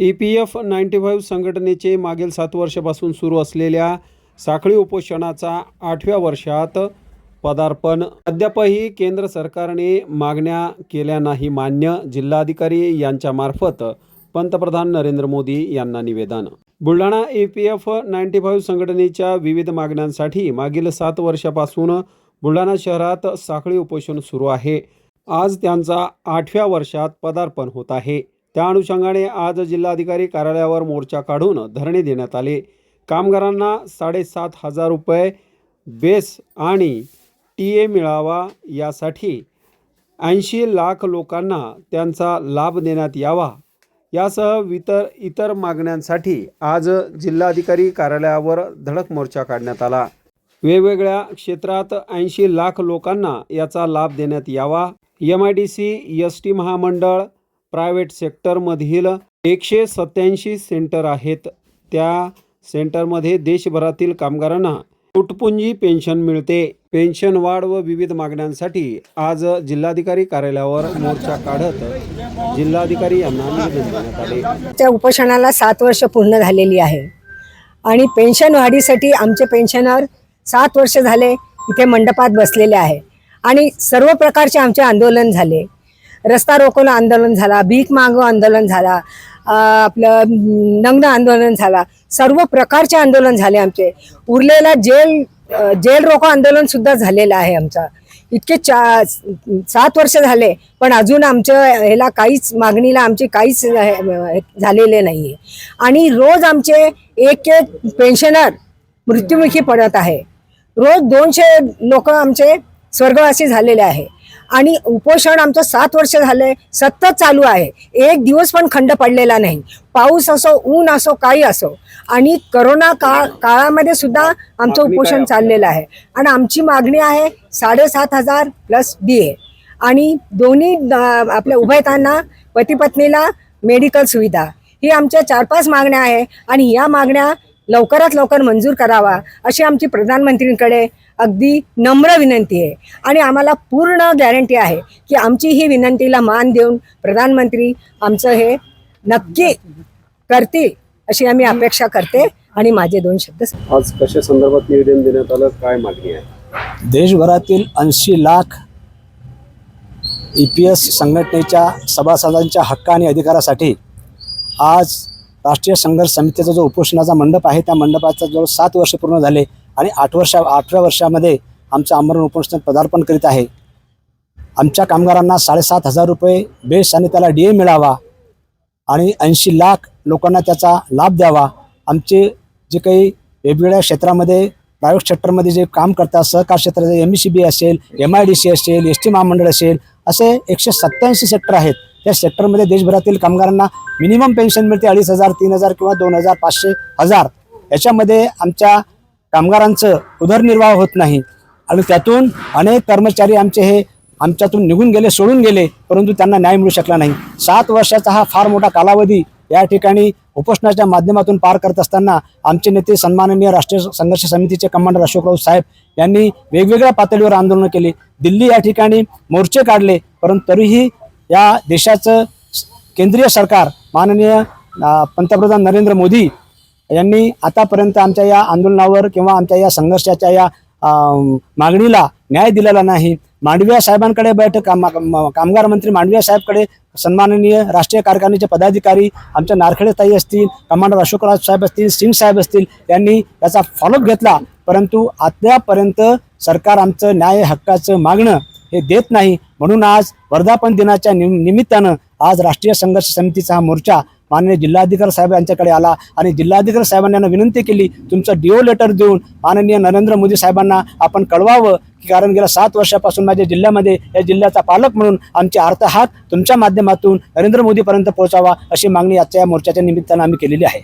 E P F ninety five संघटनेचे मागील सात वर्षापासून सुरू असलेल्या साखळी उपोषणाचा आठव्या वर्षात पदार्पण. अद्यापही केंद्र सरकारने मागण्या केल्या नाही मान्य जिल्हाधिकारी यांच्यामार्फत पंतप्रधान नरेंद्र मोदी यांना निवेदन. Buldhana A P F ninety five संघटनेच्या विविध मागण्यांसाठी मागील सात वर्षापासून बुलढाणा शहरात साखळी उपोषण सुरू आहे. आज त्यांचा आठव्या वर्षात पदार्पण होत आहे. त्या अनुषंगाने आज जिल्हाधिकारी कार्यालयावर मोर्चा काढून धरणे देण्यात आले. कामगारांना साडेसात हजार रुपये बेस आणि टी ए मिळावा यासाठी ऐंशी लाख लोकांना त्यांचा लाभ देण्यात यावा. यासह इतर इतर मागण्यांसाठी आज जिल्हाधिकारी कार्यालयावर धडक मोर्चा काढण्यात आला. वेगवेगळ्या क्षेत्रात ऐंशी लाख लोकांना याचा लाभ देण्यात यावा. M I D C S T महामंडळ प्रायव्हेट सेक्टरमधील एकशे सत्याऐंशी सेंटर आहेत. त्या सेंटरमध्ये देशभरातील कामगारांना तुटपुंजी पेन्शन मिळते. पेन्शन वाढ व विविध मागण्यांसाठी आज जिल्हाधिकारी कार्यालयावर मोर्चा काढत जिल्हाधिकारी यांना निवेदन देण्यात आले. त्या उपोषणाला सात वर्ष पूर्ण झालेली आहे. आणि पेन्शन वाढीसाठी आमचे पेन्शनर सात वर्ष झाले इथे मंडपात बसलेले आहे. आणि सर्व प्रकारचे आमचे आंदोलन झाले. रस्ता रोकोला आंदोलन झाला भीक मागो आंदोलन झाला आपलं नग्न आंदोलन झाला सर्व प्रकारचे आंदोलन झाले आमचे. उरलेला जेल जेल रोको आंदोलन सुद्धा झालेलं आहे आमचं. इतके चा सात वर्ष झाले पण अजून आमच्या ह्याला काहीच मागणीला आमची काहीच झालेले नाही आहे आणि रोज आमचे एक एक पेन्शनर मृत्युमुखी पडत आहे. रोज दोनशे लोक आमचे स्वर्गवासी झालेले आहे. आणि उपोषण आमचं सात वर्ष झालंय सतत चालू आहे. एक दिवस पण खंड पडलेला नाही. पाऊस असो ऊन असो काही असो. आणि करोना काळ काळामध्ये सुद्धा आमचं उपोषण? चाललेलं आहे. आणि आमची मागणी आहे साडेसात हजार प्लस डी ए आणि दोन्ही आपल्या उभयतांना पती पत्नीला मेडिकल सुविधा. ही आमच्या चार पाच मागण्या आहे. आणि या मागण्या लवकरात लवकर मंजूर करावा अशी आमची प्रधानमंत्रींकडे अगदी नम्र विनंती आहे. आणि आम्हाला पूर्ण गॅरंटी आहे की आमची ही विनंतीला मान देऊन प्रधानमंत्री आमचं हे नक्की करतील अशी आम्ही अपेक्षा करते आणि माझे दोन शब्द आज कशा संदर्भात निवेदन देण्यात आलं? काय मागणी आहे? देशभरातील ऐंशी लाख ई पी एस संघटनेच्या सभासदांच्या हक्क आणि अधिकारासाठी आज राष्ट्रीय संघर्ष समितीचा जो उपोषणाचा मंडप आहे त्या मंडपाचा जवळ सात वर्ष पूर्ण झाले आणि आठ वर्षा आठव्या वर्षामध्ये आमचं आमरण उपोषणात पदार्पण करीत आहे. आमच्या कामगारांना साडेसात हजार रुपये बेस आणि त्याला डी ए मिळावा आणि ऐंशी लाख लोकांना त्याचा लाभ द्यावा. आमचे जे काही वेगवेगळ्या क्षेत्रामध्ये प्रायव्हेट सेक्टरमध्ये जे काम करतात सहकार क्षेत्राचे एम सी बी असेल एम आय डी सी असेल एस टी महामंडळ असेल असे एकशे सत्त्याऐंशी सेक्टर आहेत. त्या सेक्टरमध्ये देशभरातील कामगारांना मिनिमम पेन्शन मिळते अडीच हजार तीन हजार किंवा दोन हजार पाचशे हजार. याच्यामध्ये आमच्या कामगारांचं उदरनिर्वाह होत नाही. आणि त्यातून अनेक कर्मचारी आमचे हे आमच्यातून निघून गेले सोडून गेले परंतु त्यांना न्याय मिळू शकला नाही. सात वर्षाचा हा फार मोठा कालावधी या ठिकाणी उपोषणाच्या माध्यमातून पार करत असताना आमचे नेते सन्माननीय राष्ट्रीय संघर्ष समितीचे कमांडर अशोक राऊत साहेब यांनी वेगवेगळ्या पातळीवर आंदोलनं केली. दिल्ली या ठिकाणी मोर्चे काढले परंतु तरीही या देशाचं केंद्रीय सरकार माननीय पंतप्रधान नरेंद्र मोदी यांनी आतापर्यंत आमच्या या आंदोलनावर किंवा आमच्या या संघर्षाच्या या मागणीला न्याय दिलेला नाही. मांडविया साहेबांकडे बैठक काम कामगार मंत्री मांडविया साहेबकडे सन्माननीय राष्ट्रीय कारखान्याचे पदाधिकारी आमच्या नारखेडे ताई असतील कमांडर अशोकराज साहेब असतील सिंग साहेब असतील यांनी याचा फॉलोअप घेतला. परंतु आतापर्यंत सरकार आमचं न्याय हक्काचं मागणं हे देत नाही. म्हणून आज वर्धापन दिनाच्या निमित्तानं आज राष्ट्रीय संघर्ष समितीचा हा मोर्चा माननीय जिल्हाधिकारी साहेब यांच्याकडे आला आणि जिल्हाधिकारी साहेबांनी विनंती केली तुमचं डिओ लेटर देऊन माननीय नरेंद्र मोदी साहेबांना आपण कळवावं की कारण गेल्या सात वर्षापासून माझ्या जिल्ह्यामध्ये या जिल्ह्याचा पालक म्हणून आमचे अर्थ हात तुमच्या माध्यमातून नरेंद्र मोदीपर्यंत पोहोचावा अशी मागणी आजच्या या मोर्चाच्या निमित्तानं आम्ही केलेली आहे.